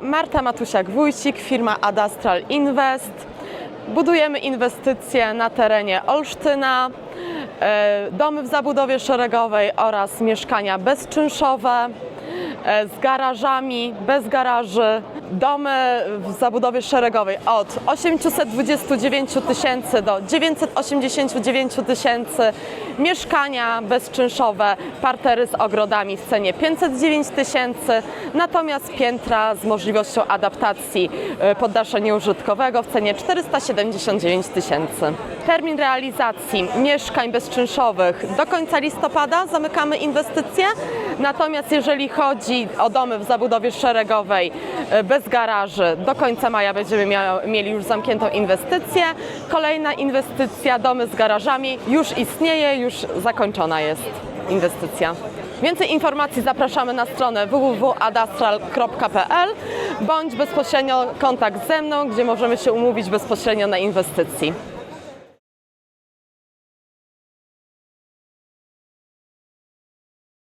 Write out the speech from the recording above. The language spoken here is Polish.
Marta Matusiak-Wójcik, firma Adastral Invest. Budujemy inwestycje na terenie Olsztyna, domy w zabudowie szeregowej oraz mieszkania bezczynszowe e, z garażami, bez garaży. Domy w zabudowie szeregowej od 829 tysięcy do 989 tysięcy. Mieszkania bezczynszowe, partery z ogrodami w cenie 509 tysięcy. Natomiast piętra z możliwością adaptacji e, poddasza nieużytkowego w cenie 479 tysięcy. Termin realizacji mieszkań bezczynszowych do końca listopada zamykamy inwestycje. Natomiast jeżeli chodzi o domy w zabudowie szeregowej e, bez garaży, do końca maja będziemy mia- mieli już zamkniętą inwestycję. Kolejna inwestycja, domy z garażami, już istnieje, już zakończona jest inwestycja. Więcej informacji zapraszamy na stronę www.adastral.pl bądź bezpośrednio kontakt ze mną, gdzie możemy się umówić bezpośrednio na inwestycji.